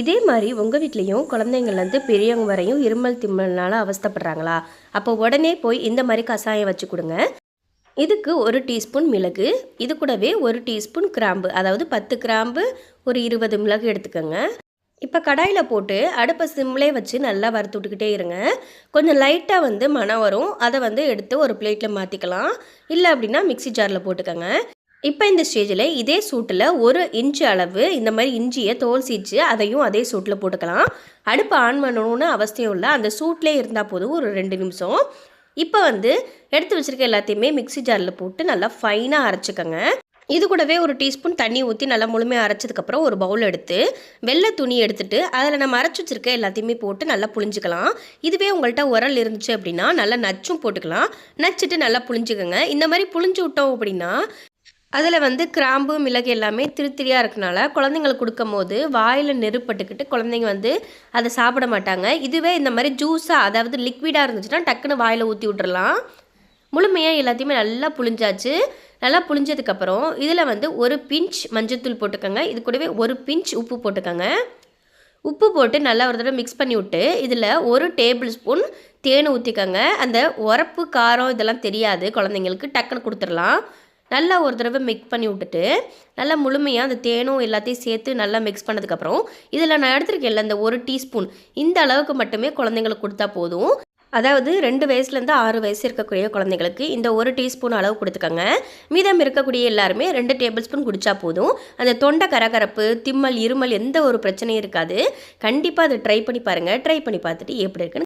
இதே மாதிரி உங்கள் வீட்லேயும் குழந்தைங்கள்லேருந்து பெரியவங்க வரையும் இருமல் திம்மல்னால அவஸ்தைப்படுறாங்களா? அப்போ உடனே போய் இந்த மாதிரி கஷாயம் வச்சு கொடுங்க. இதுக்கு ஒரு டீஸ்பூன் மிளகு இது கூடவே ஒரு டீஸ்பூன் கிராம்பு அதாவது பத்து கிராம்பு ஒரு இருபது மிளகு எடுத்துக்கோங்க. இப்போ கடாயில் போட்டு அடுப்பை சிம்லே வச்சு நல்லா வறுத்து விட்டுக்கிட்டே இருங்க. கொஞ்சம் லைட்டாக வந்து மணம் வரும். அதை வந்து எடுத்து ஒரு பிளேட்டில் மாற்றிக்கலாம் இல்லை அப்படின்னா மிக்ஸி ஜாரில் போட்டுக்கோங்க. இப்போ இந்த ஸ்டேஜில் இதே சூட்டில் ஒரு இன்ச்சு அளவு இந்த மாதிரி இஞ்சியை தோல் சீச்சு அதையும் அதே சூட்டில் போட்டுக்கலாம். அடுப்பு ஆன் பண்ணணும்னு அவசியம் இல்லை. அந்த சூட்லேயே இருந்தால் போதும். ஒரு ரெண்டு நிமிஷம். இப்போ வந்து எடுத்து வச்சுருக்க எல்லாத்தையுமே மிக்ஸி ஜாரில் போட்டு நல்லா ஃபைனாக அரைச்சிக்கோங்க. இது கூடவே ஒரு டீஸ்பூன் தண்ணி ஊற்றி நல்லா முழுமையாக அரைச்சதுக்கப்புறம் ஒரு பவுல் எடுத்து வெள்ளை துணி எடுத்துட்டு அதில் நம்ம அரைச்சி வச்சிருக்க எல்லாத்தையுமே போட்டு நல்லா புளிஞ்சிக்கலாம் இதுவே உங்கள்கிட்ட உரல் இருந்துச்சு அப்படின்னா நல்லா நச்சும் போட்டுக்கலாம். நச்சுட்டு நல்லா புளிஞ்சுக்கோங்க இந்த மாதிரி புளிஞ்சு விட்டோம் அப்படின்னா அதில் வந்து கிராம்பு மிளகு எல்லாமே திருத்திரியாக இருக்கனால குழந்தைங்களுக்கு கொடுக்கும் போது வாயில் நெருப்பட்டுக்கிட்டு குழந்தைங்க வந்து அதை சாப்பிட மாட்டாங்க. இதுவே இந்த மாதிரி ஜூஸாக அதாவது லிக்விடாக இருந்துச்சுன்னா டக்குன்னு வாயில் ஊற்றி விட்றலாம் முழுமையாக எல்லாத்தையுமே நல்லா புளிஞ்சாச்சு நல்லா புளிஞ்சதுக்கப்புறம் இதில் வந்து ஒரு பிஞ்ச் மஞ்சத்தூள் போட்டுக்கோங்க. இது கூடவே ஒரு பிஞ்ச் உப்பு போட்டுக்கோங்க. உப்பு போட்டு நல்லா ஒரு தடவை மிக்ஸ் பண்ணி விட்டு இதில் ஒரு டேபிள் ஸ்பூன் தேன் ஊற்றிக்கோங்க அந்த உரப்பு காரம் இதெல்லாம் தெரியாது குழந்தைங்களுக்கு. டக்குன்னு கொடுத்துடலாம். நல்லா ஒரு தடவை மிக்ஸ் பண்ணி விட்டுட்டு நல்லா முழுமையாக அந்த தேனும் எல்லாத்தையும் சேர்த்து நல்லா மிக்ஸ் பண்ணதுக்கப்புறம் இதில் நான் எடுத்துருக்கேன்ல இந்த ஒரு டீஸ்பூன் இந்த அளவுக்கு மட்டுமே குழந்தைங்களுக்கு கொடுத்தா போதும். அதாவது ரெண்டு வயசுலேருந்து ஆறு வயசு இருக்கக்கூடிய குழந்தைங்களுக்கு இந்த ஒரு டீஸ்பூன் அளவு கொடுத்துக்கோங்க. மீதம் இருக்கக்கூடிய எல்லாருமே ரெண்டு டேபிள் ஸ்பூன் குடித்தா போதும். அந்த தொண்டை கரகரப்பு திம்மல் இருமல் எந்த ஒரு பிரச்சனையும் இருக்காது. கண்டிப்பாக அதை ட்ரை பண்ணி பாருங்கள் ட்ரை பண்ணி பார்த்துட்டு எப்படி இருக்குன்னு